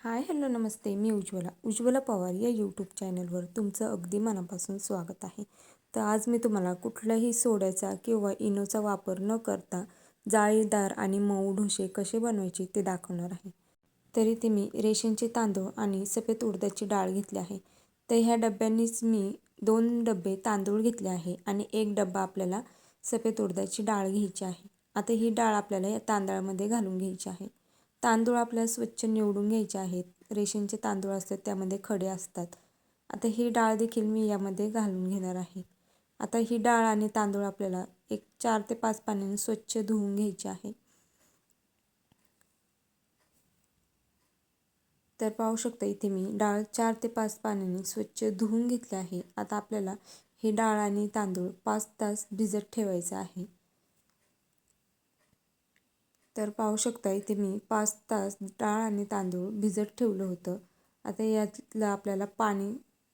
हाय hello नमस्ते. मी उज्ज्वला. उज्ज्वला पवार या यूट्यूब चॅनलवर तुमचं अगदी मनापासून स्वागत आहे. तर आज मी तुम्हाला कुठल्याही सोड्याचा किंवा इनोचा वापर न करता जाळीदार आणि मऊ ढोसे कसे बनवायचे ते दाखवणार आहे. तरी ते मी रेशनचे तांदूळ आणि सफेद उडदाची डाळ घेतली आहे. तर ह्या डब्यांनीच मी दोन डबे तांदूळ घेतले आहे आणि एक डब्बा आपल्याला सफेद उडदाची डाळ घ्यायची आहे. आता ही डाळ आपल्याला या तांदळामध्ये घालून घ्यायची आहे. तांदूळ आपल्याला स्वच्छ निवडून घ्यायचे आहेत. रेशनचे तांदूळ असतात त्यामध्ये खडे असतात. आता ही डाळ देखील मी यामध्ये घालून घेणार आहे. आता ही डाळ आणि तांदूळ आपल्याला एक चार ते पाच पाण्याने स्वच्छ धुवून घ्यायचे आहे. तर पाहू शकता इथे मी डाळ चार ते पाच पाण्याने स्वच्छ धुवून घेतली आहे. आता आपल्याला हे डाळ आणि तांदूळ पाच तास भिजत ठेवायचं आहे. तर पाहू शकता इथे मी पाच तास डाळ आणि तांदूळ भिजत ठेवलं होतं. आता यातलं आपल्याला पाणी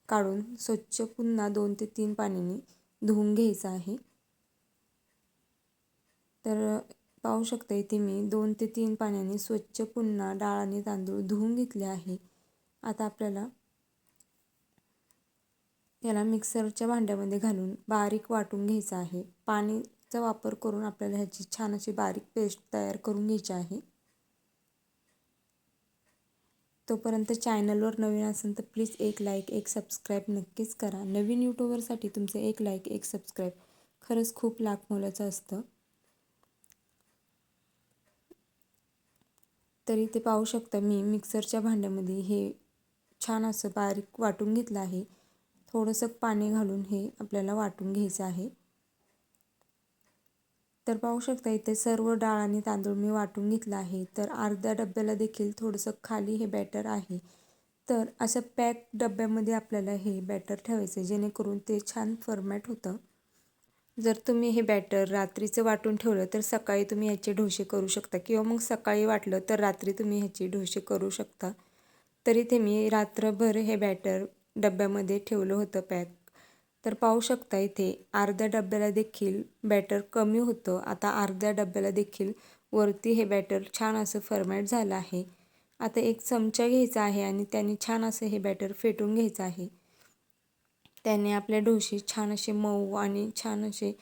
काढून स्वच्छ पुन्हा दोन ते तीन पाण्याने धुवून घ्यायचं आहे. तर पाहू शकता इथे मी दोन ते तीन पाण्याने स्वच्छ पुन्हा डाळ आणि तांदूळ धुवून घेतले आहे. आता आपल्याला याला मिक्सरच्या भांड्यामध्ये घालून बारीक वाटून घ्यायचं आहे. पाणी चा वापर करून आपल्याला ह्याची छान अशी बारीक पेस्ट तयार करून घ्यायची आहे. तोपर्यंत चॅनलवर नवीन असेल तर प्लीज एक लाईक एक सबस्क्राईब नक्कीच करा. नवीन यूट्यूबरसाठी तुमचं एक लाईक एक सबस्क्राईब खरंच खूप लाख मोलाचं असतं. तरी ते पाहू शकता मी मिक्सरच्या भांड्यामध्ये हे छान असं बारीक वाटून घेतलं आहे. थोडंसं पाणी घालून हे आपल्याला वाटून घ्यायचं आहे. तर पाहू शकता इथे सर्व डाळ आणि तांदूळ मी वाटून घेतला आहे. तर अर्ध्या डब्याला देखील थोडंसं खाली हे बॅटर आहे. तर असं पॅक डब्यामध्ये आपल्याला हे बॅटर ठेवायचं जेणेकरून ते छान फॉर्मॅट होतं. जर तुम्ही हे बॅटर रात्रीचं वाटून ठेवलं तर सकाळी तुम्ही ह्याचे ढोसे करू शकता. किंवा मग सकाळी वाटलं तर रात्री तुम्ही ह्याचे ढोसे करू शकता. तरी ते मी रात्रभर हे बॅटर डब्यामध्ये ठेवलं होतं पॅक तर पाहू शकता इथे अर्ध्या डब्याला देखील बॅटर कमी होतं. आता अर्ध्या डब्याला देखील वरती हे बॅटर छान असं फर्मॅट झालं आहे. आता एक चमचा घ्यायचा आहे आणि त्याने छान असं हे बॅटर फेटून घ्यायचं आहे. त्याने आपल्या डोसे छान असे मऊ आणि छान असे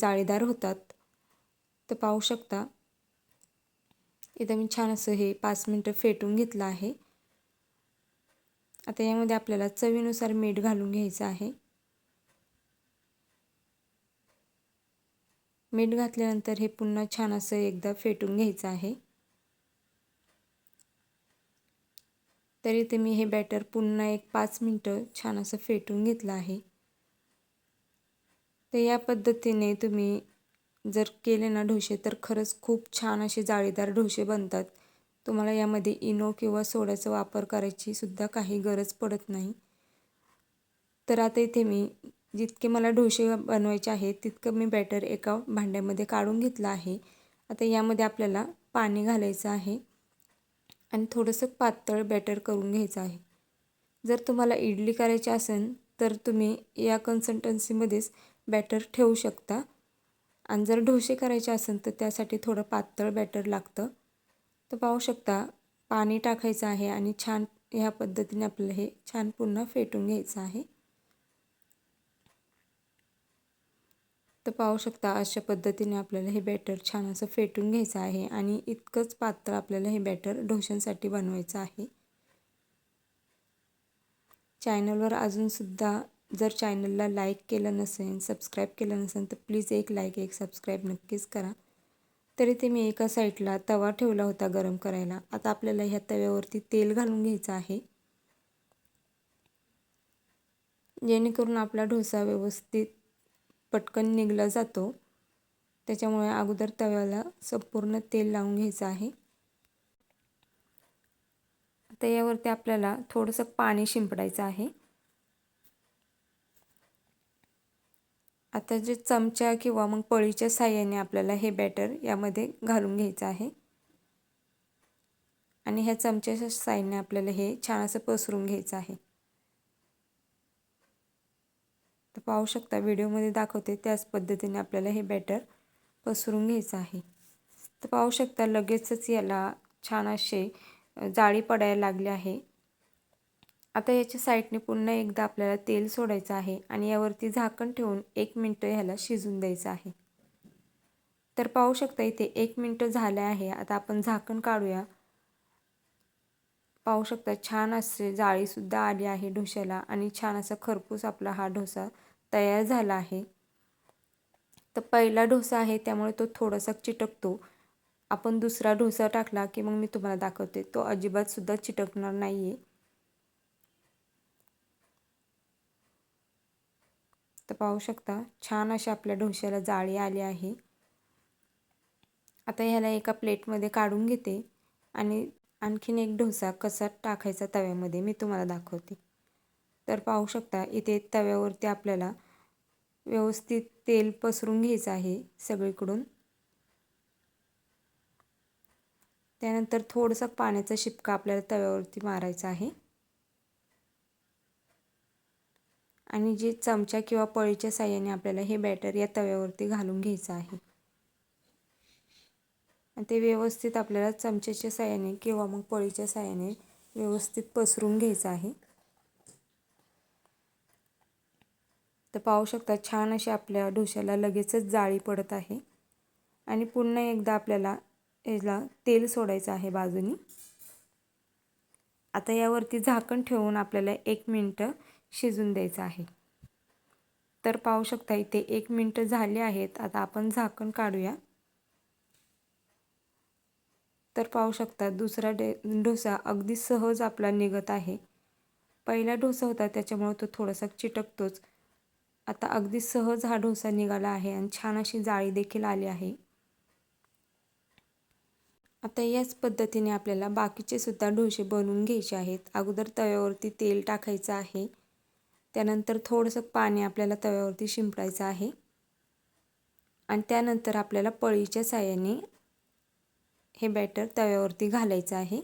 जाळीदार होतात. तर पाहू शकता इथं मी छान असं हे पाच मिनटं फेटून घेतलं आहे. आता यामध्ये आपल्याला चवीनुसार मीठ घालून घ्यायचं आहे. मीठ घातल्यानंतर हे पुन्हा छान असं एकदा फेटून घ्यायचं आहे. तरी ते मी हे बॅटर पुन्हा एक पाच मिनटं छान असं फेटून घेतलं आहे. तर या पद्धतीने तुम्ही जर केले ना ढोसे तर खरंच खूप छान असे जाळीदार ढोसे बनतात. तुम्हाला यामध्ये इनो किंवा सोड्याचा वापर करायची सुद्धा काही गरज पडत नाही. तर आता इथे मी जितके मला डोसे बनवायचे आहेत तितकं मी बॅटर एका भांड्यामध्ये काढून घेतलं आहे. आता यामध्ये आपल्याला पाणी घालायचं आहे आणि थोडंसं पातळ बॅटर करून घ्यायचं आहे. जर तुम्हाला इडली करायची असेल तर तुम्ही या कन्सल्टन्सीमध्येच बॅटर ठेवू शकता. आणि जर डोसे करायचे असेल तर त्यासाठी थोडं पातळ बॅटर लागतं. तर पाहू शकता पाणी टाकायचं आहे आणि छान ह्या पद्धतीने आपलं हे छान पुन्हा फेटून घ्यायचं आहे. तर पाहू शकता अशा पद्धतीने आपल्याला हे बॅटर छान असं फेटून घ्यायचं आहे आणि इतकंच पात्र आपल्याला हे बॅटर ढोशांसाठी बनवायचं आहे. चॅनलवर अजूनसुद्धा जर चॅनलला लाईक केलं नसेल सबस्क्राईब केलं नसेल तर प्लीज एक लाईक एक सबस्क्राईब नक्कीच करा. तरी ते मी एका साईडला तवा ठेवला होता गरम करायला. आता आपल्याला ह्या तव्यावरती तेल घालून घ्यायचं आहे. जेणेकरून आपला डोसा व्यवस्थित पटकन निघला जातो. त्याच्यामुळे अगोदर तव्याला संपूर्ण तेल लावून घ्यायचं आहे. आता यावरती आपल्याला थोडंसं पाणी शिंपडायचं आहे. आता जे चमचा किंवा मग पळीच्या साह्याने आपल्याला हे बॅटर यामध्ये घालून घ्यायचं आहे. आणि ह्या चमच्याच्या साह्याने आपल्याला हे छान असं पसरून घ्यायचं आहे तर पाहू शकता. व्हिडिओमध्ये दाखवते त्याच पद्धतीने आपल्याला हे बॅटर पसरून घ्यायचं आहे. तर पाहू शकता लगेचच याला छान असे जाळी पडायला लागली आहे. आता याच्या साईडने पुन्हा एकदा आपल्याला तेल सोडायचं आहे आणि यावरती झाकण ठेवून एक मिनटं ह्याला शिजून द्यायचं आहे. तर पाहू शकता इथे एक मिनटं झालं आहे. आता आपण झाकण काढूया. पाहू शकता छान असे जाळीसुद्धा आली आहे डोश्याला आणि छान असा खरपूस आपला हा डोसा तयार झाला आहे. तर पहिला डोसा आहे त्यामुळे तो थोडासा चिटकतो. आपण दुसरा डोसा टाकला की मग मी तुम्हाला दाखवते. तो अजिबातसुद्धा चिटकणार नाही आहे तर पाहू शकता छान अशा आपल्या डोश्याला जाळी आली आहे. आता ह्याला एका प्लेटमध्ये काढून घेते आणि आणखीन एक डोसा कसा टाकायचा तव्यामध्ये मी तुम्हाला दाखवते. तर पाहू शकता इथे तव्यावरती आपल्याला व्यवस्थित तेल पसरून घ्यायचं आहे सगळीकडून. त्यानंतर थोडंसं पाण्याचा शिपका आपल्याला तव्यावरती मारायचा आहे. आणि जे चमचा किंवा पळीच्या साह्याने आपल्याला हे बॅटर या तव्यावरती घालून घ्यायचं आहे. आणि ते व्यवस्थित आपल्याला चमच्याच्या साह्याने किंवा मग पळीच्या साह्याने व्यवस्थित पसरून घ्यायचं आहे. तर पाहू शकता छान अशी आपल्या डोश्याला लगेचच जाळी पडत आहे. आणि पुन्हा एकदा आपल्याला याला तेल सोडायचं आहे बाजूनी. आता यावरती झाकण ठेवून आपल्याला एक मिनटं शिजून द्यायचं आहे. तर पाहू शकता इथे एक मिनटं झाले आहेत. आता आपण झाकण काढूया. तर पाहू शकता दुसरा डे डोसा अगदी सहज आपला निघत आहे. पहिला डोसा होता त्याच्यामुळं तो थोडासा चिटकतोच. आता अगदी सहज हा डोसा निघाला आहे आणि छान अशी जाळी देखील आली आहे. आता याच पद्धतीने आपल्याला बाकीचे सुद्धा डोसे बनवून घ्यायचे आहेत. अगोदर तव्यावरती तेल टाकायचं आहे. त्यानंतर थोडंसं पाणी आपल्याला तव्यावरती शिंपडायचं आहे. आणि त्यानंतर आपल्याला पळीच्या साह्याने हे बॅटर तव्यावरती घालायचं आहे.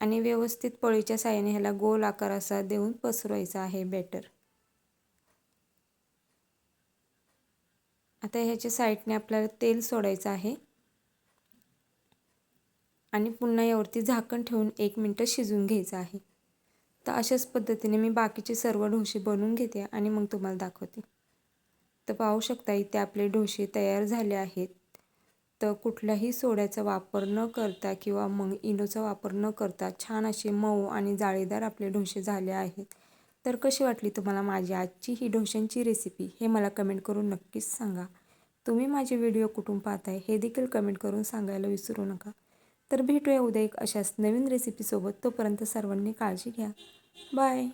आणि व्यवस्थित पळीच्या साह्याने ह्याला गोल आकार असा देऊन पसरवायचा आहे बॅटर आता ह्याच्या साईडने आपल्याला तेल सोडायचं आहे. आणि पुन्हा यावरती झाकण ठेवून एक मिनटं शिजून घ्यायचं आहे. तर अशाच पद्धतीने मी बाकीचे सर्व डोसे बनवून घेते आणि मग तुम्हाला दाखवते. तर पाहू शकता इथे आपले डोसे तयार झाले आहेत. तर कुठल्याही सोड्याचा वापर न करता किंवा मग इनोचा वापर न करता छान असे मऊ आणि जाळीदार आपले डोसे झाले आहेत. तर कशी वाटली तुम्हाला माझी आजची ही ढोशांची रेसिपी हे मला कमेंट करून नक्कीच सांगा. तुम्ही माझे व्हिडिओ कुठून पाहताय हे देखील कमेंट करून सांगायला विसरू नका. तर भेटूया उद्या एक अशाच नवीन रेसिपीसोबत तोपर्यंत सर्वांनी काळजी घ्या. बाय